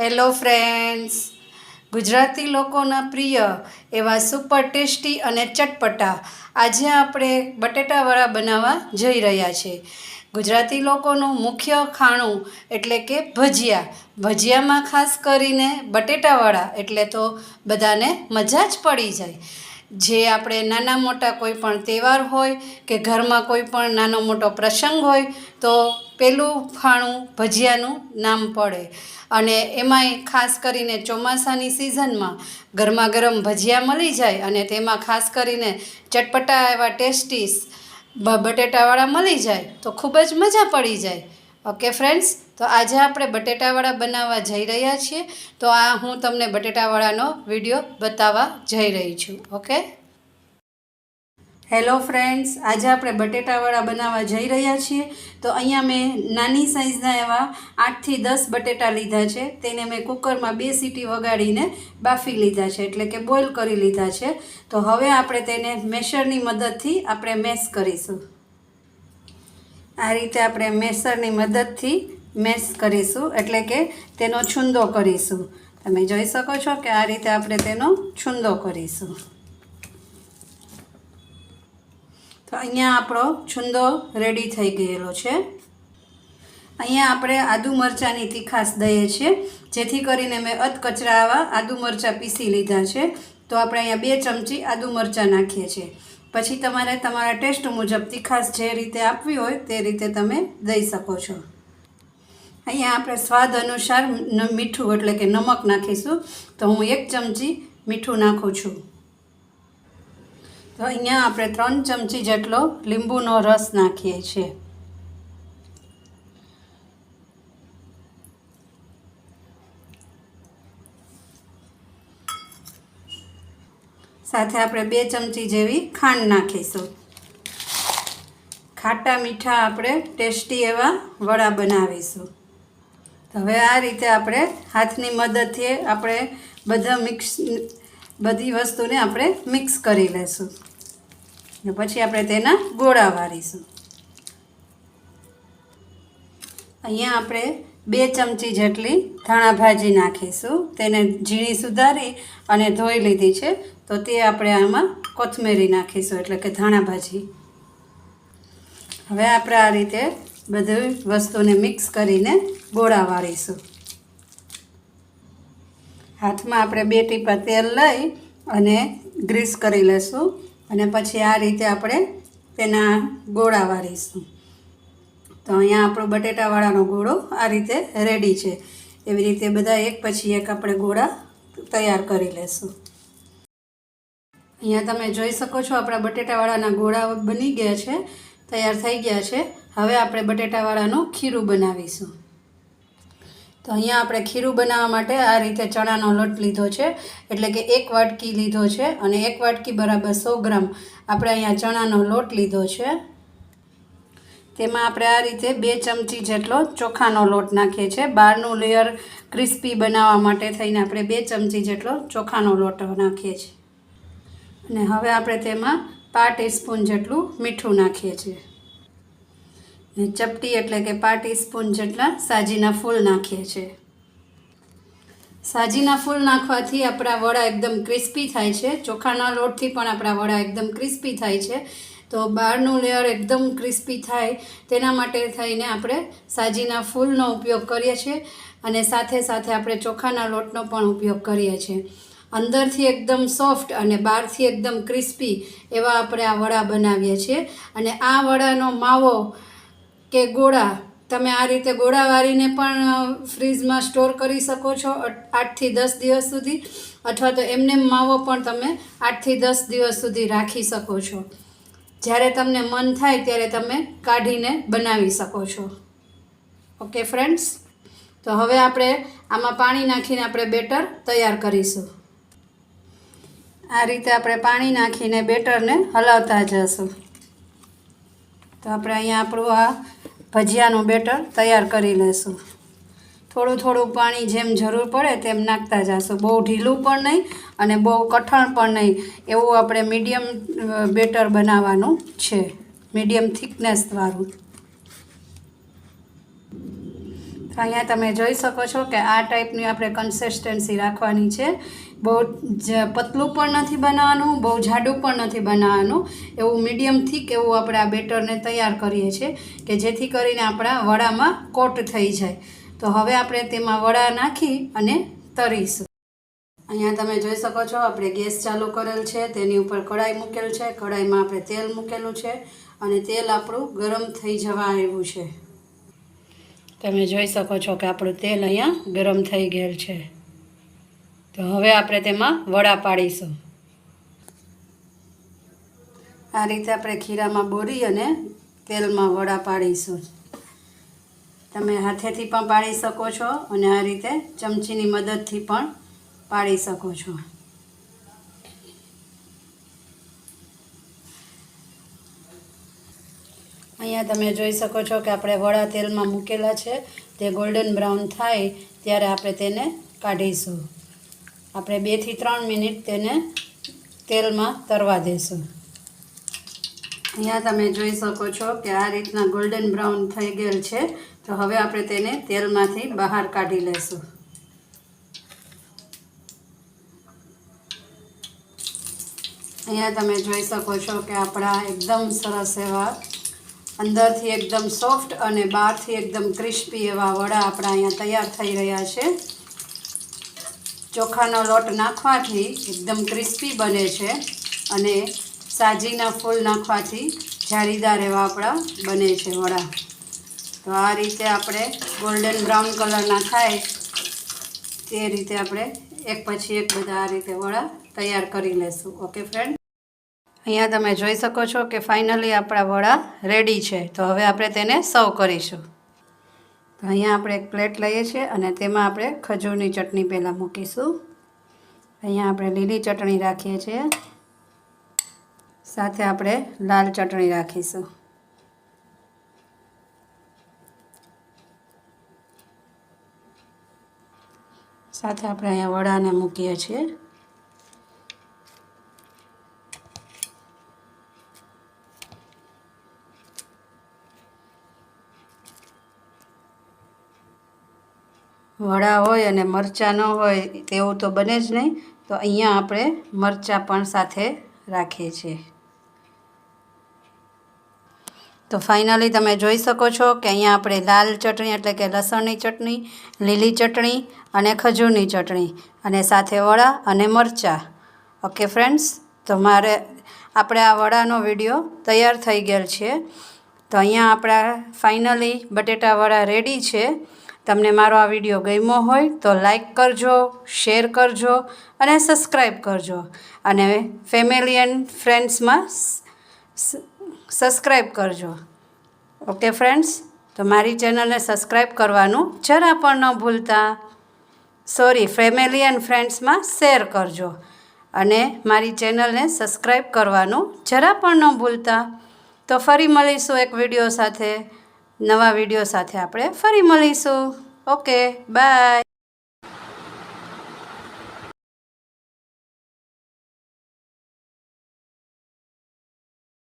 Hello friends Gujarati લોકોના પ્રિય એવા સુપર ટેસ્ટી અને ચટપટા આજે આપણે બટેટાવડા બનાવવા જઈ રહ્યા છે. ગુજરાતી લોકોનું મુખ્ય ખાણું એટલે કે ભજીયા. ભજીયામાં ખાસ કરીને બટેટાવડા એટલે તો બધાને મજા જ પડી જાય. જે આપણે નાના મોટા કોઈ પણ તહેવાર હોય કે ઘરમાં કોઈ પણ નાનો મોટો પ્રસંગ હોય, તો પેલું ફાણું ભજીયાનું નામ પડે. અને એમાંય ખાસ કરીને ચોમાસાની સિઝનમાં ગરમા ગરમ ભજીયા મળી જાય અને તેમાં ખાસ કરીને ચટપટા એવા ટેસ્ટીસ બટેટાવાળા મળી જાય, તો ખૂબ જ મજા પડી જાય. ઓકે ફ્રેન્ડ્સ તો આજે આપણે બટેટાવાળા બનાવવા જઈ રહ્યા છીએ. તો આ હું તમને બટેટાવાળાનો વીડિયો બતાવવા જઈ રહી છું. ઓકે હેલો ફ્રેન્ડ્સ આજે આપણે બટેટાવાળા બનાવવા જઈ રહ્યા છીએ. તો અહીંયા મેં નાની સાઇઝના એવા આઠથી દસ બટેટા લીધા છે. તેને મેં કુકરમાં બે સીટી વગાડીને બાફી લીધા છે, એટલે કે બોઇલ કરી લીધા છે. તો હવે આપણે તેને મેશરની મદદથી આપણે મેશ કરીશું. આ રીતે આપણે મેસરની મદદથી મેશ કરીશું, એટલે કે તેનો છૂંદો કરીશું. તમે જોઈ શકો છો કે આ રીતે આપણે તેનો છૂંદો કરીશું. તો અહીંયા આપણો છુંદો રેડી થઈ ગયેલો છે. અહીંયા આપણે આદુ મરચાંની તીખાશ દઈએ છીએ, જેથી કરીને મેં અધકચરા આવા આદુ મરચાં પીસી લીધા છે. તો આપણે અહીંયા બે ચમચી આદુ મરચાં નાખીએ છીએ. પછી તમારે તમારા ટેસ્ટ મુજબ તીખાશ જે રીતે આપવી હોય તે રીતે તમે દઈ શકો છો. અહીંયા આપણે સ્વાદ અનુસાર મીઠું એટલે કે નમક નાખીશું. તો હું એક ચમચી મીઠું નાખું છું. તો અહીંયા આપણે ત્રણ ચમચી જેટલો લીંબુનો રસ નાખીએ છીએ. સાથે આપણે બે ચમચી જેવી ખાંડ નાખીશું. ખાટા મીઠા આપણે ટેસ્ટી એવા વડા બનાવીશું. તો હવે આ રીતે આપણે હાથની મદદથી આપણે બધા મિક્સ, બધી વસ્તુને આપણે મિક્સ કરી ને પછી આપણે તેના ગોળા વારીશું. અહીંયા આપણે બે ચમચી જેટલી ધાણા ભાજી નાખીશું. તેને ઝીણી સુધારી અને ધોઈ લીધી છે. તો તે આપણે આમાં કોથમેરી નાખીશું, એટલે કે ધાણા ભાજી. હવે આપણે આ રીતે બધી વસ્તુને મિક્સ કરીને ગોળા વાળીશું. હાથમાં આપણે બે ટીપા તેલ લઈ અને ગ્રીસ કરી લઈશું અને પછી આ રીતે આપણે તેના ગોળા વાળીશું. તો અહીંયા આપણો બટેટાવાળાનો ગોળો આ રીતે રેડી છે. એવી રીતે બધા એક પછી એક આપણે ગોળા તૈયાર કરી લેશું. અહીંયા તમે જોઈ શકો છો આપણા બટેટાવાળાના ગોળા બની ગયા છે, તૈયાર થઈ ગયા છે. હવે આપણે બટેટાવાળાનું ખીરું બનાવીશું. તો અહીંયા આપણે ખીરું બનાવવા માટે આ રીતે ચણાનો લોટ લીધો છે, એટલે કે એક વાટકી લીધો છે અને એક વાટકી બરાબર સો ગ્રામ આપણે અહીંયા ચણાનો લોટ લીધો છે. તેમાં આપણે આ રીતે બે ચમચી જેટલો ચોખાનો લોટ નાખીએ છીએ. બહારનું લેયર ક્રિસ્પી બનાવવા માટે થઈને આપણે બે ચમચી જેટલો ચોખાનો લોટ નાખીએ છીએ. અને હવે આપણે તેમાં પા ટીસ્પૂન જેટલું મીઠું નાખીએ છીએ. ને ચપટી એટલે કે પા ટીસ્પૂન જેટલા સાજીના ફૂલ નાખીએ છીએ. સાજીના ફૂલ નાખવાથી આપણા વડા એકદમ ક્રિસ્પી થાય છે. ચોખાના લોટથી પણ આપણા વડા એકદમ ક્રિસ્પી થાય છે. તો બહારનું લેયર એકદમ ક્રિસ્પી થાય. તેના માટે થઈને આપણે સાજીના ફૂલનો ઉપયોગ કરીએ છીએ. અને સાથે સાથે આપણે ચોખાના લોટનો પણ ઉપયોગ કરીએ છીએ. અંદરથી એકદમ સોફ્ટ અને બહારથી એકદમ ક્રિસ્પી એવા આપણે આ વડા બનાવીએ છીએ. અને આ વડાનો માવો કે ગોળા, તમે આ રીતે ગોળા વાળીને પણ ફ્રીજમાં સ્ટોર કરી શકો છો આઠથી દસ દિવસ સુધી. અથવા તો એમને માવો પણ તમે આઠથી દસ દિવસ સુધી રાખી શકો છો. જ્યારે તમને મન થાય ત્યારે તમે કાઢીને બનાવી શકો છો. Okay, friends? તો હવે આપણે આમાં પાણી નાખીને આપણે બેટર તૈયાર કરીશું. આ રીતે આપણે પાણી નાખીને બેટરને હલાવતા જશું. તો આપણે અહીંયા આપણું આ ભજીયાનું બેટર તૈયાર કરી લઈશું થોડું થોડું પાણી જેમ જરૂર પડે તેમ નાખતા જશું. બહુ ઢીલું પણ નહીં અને બહુ કઠણ પણ નહીં. એવું આપણે મીડિયમ બેટર બનાવવાનું છે. મીડિયમ થિકનેસવાળું અહીંયા તમે જોઈ શકો છો કે આ ટાઈપની આપણે કન્સિસ્ટન્સી રાખવાની છે. બહુ જ પતલું પણ નથી બનાવવાનું, બહુ જાડું પણ નથી બનાવવાનું. એવું મીડિયમ થીક એવું આપણે આ બેટરને તૈયાર કરીએ છીએ કે જેથી કરીને આપણા વડામાં કોટ થઈ જાય. તો હવે આપણે તેમાં વડા નાખી અને તરીશું. અહીંયા તમે જોઈ શકો છો, આપણે ગેસ ચાલુ કરેલ છે, તેની ઉપર કઢાઈ મૂકેલ છે, કઢાઈમાં આપણે તેલ મૂકેલું છે અને તેલ આપણું ગરમ થઈ જવા આવ્યું છે. તમે જોઈ શકો છો કે આપણું તેલ અહીંયા ગરમ થઈ ગયેલ છે. તો હવે આપણે તેમાં વડા પાડીશું. આ રીતે આપણે ખીરામાં બોરી અને તેલમાં વડા પાડીશું. તમે હાથેથી પણ પાડી શકો છો અને આ રીતે ચમચીની મદદથી પણ પાડી શકો છો. અહીંયા તમે જોઈ શકો છો કે આપણે વડા તેલમાં મૂકેલા છે. તે ગોલ્ડન બ્રાઉન થાય ત્યારે આપણે તેને કાઢીશું. આપણે બેથી ત્રણ મિનિટ તેને તેલમાં તરવા દેશું. અહીંયા તમે જોઈ શકો છો કે આ રીતના ગોલ્ડન બ્રાઉન થઈ ગયેલ છે. તો હવે આપણે તેને તેલમાંથી બહાર કાઢી લેશું. અહીંયા તમે જોઈ શકો છો કે આપણા એકદમ સરસ એવા અંદરથી એકદમ સોફ્ટ અને બહારથી એકદમ ક્રિસ્પી એવા વડા આપણા અહીંયા તૈયાર થઈ રહ્યા છે. ચોખાનો લોટ નાખવાથી એકદમ ક્રિસ્પી બને છે અને સાજીના ફૂલ નાખવાથી જાળીદાર એવા આપણા બને છે વડા. તો આ રીતે આપણે ગોલ્ડન બ્રાઉન કલરના થાય તે રીતે આપણે એક પછી એક બધા આ રીતે વડા તૈયાર કરી લેશું. ઓકે ફ્રેન્ડ અહીંયા તમે જોઈ શકો છો કે ફાઇનલી આપણા વડા રેડી છે. તો હવે આપણે તેને સર્વ કરીશું. તો અહીંયા આપણે એક પ્લેટ લઈએ છીએ અને તેમાં આપણે ખજૂરની ચટણી પહેલાં મૂકીશું. અહીંયા આપણે લીલી ચટણી રાખીએ છીએ. સાથે આપણે લાલ ચટણી રાખીશું. સાથે આપણે અહીંયા વડાને મૂકીએ છીએ. વડા હોય અને મરચાં ન હોય, તેવું તો બને જ નહીં. તો અહીંયા આપણે મરચાં પણ સાથે રાખીએ છીએ. તો ફાઇનલી તમે જોઈ શકો છો કે અહીંયા આપણે લાલ ચટણી એટલે કે લસણની ચટણી, લીલી ચટણી અને ખજૂરની ચટણી અને સાથે વડા અને મરચાં. ઓકે ફ્રેન્ડ્સ તો મારે, આપણે આ વડાનો વીડિયો તૈયાર થઈ ગયેલ છે. તો અહીંયા આપણા ફાઇનલી બટેટા વડા રેડી છે. તમને મારો આ વીડિયો ગમ્યો હોય તો લાઈક કરજો, શેર કરજો અને સબસ્ક્રાઈબ કરજો. અને ફેમિલી એન્ડ ફ્રેન્ડ્સમાં સબસ્ક્રાઈબ કરજો. Okay friends? તો મારી ચેનલને સબસ્ક્રાઈબ કરવાનું જરા પણ ન ભૂલતા. સોરી, ફેમિલી એન્ડ ફ્રેન્ડ્સમાં શેર કરજો. અને મારી ચેનલને સબસ્ક્રાઈબ કરવાનું જરા પણ ન ભૂલતા. તો ફરી મળીશું એક વીડિયો સાથે, નવા વીડિયો સાથે આપણે ફરી મળીશું. Okay bye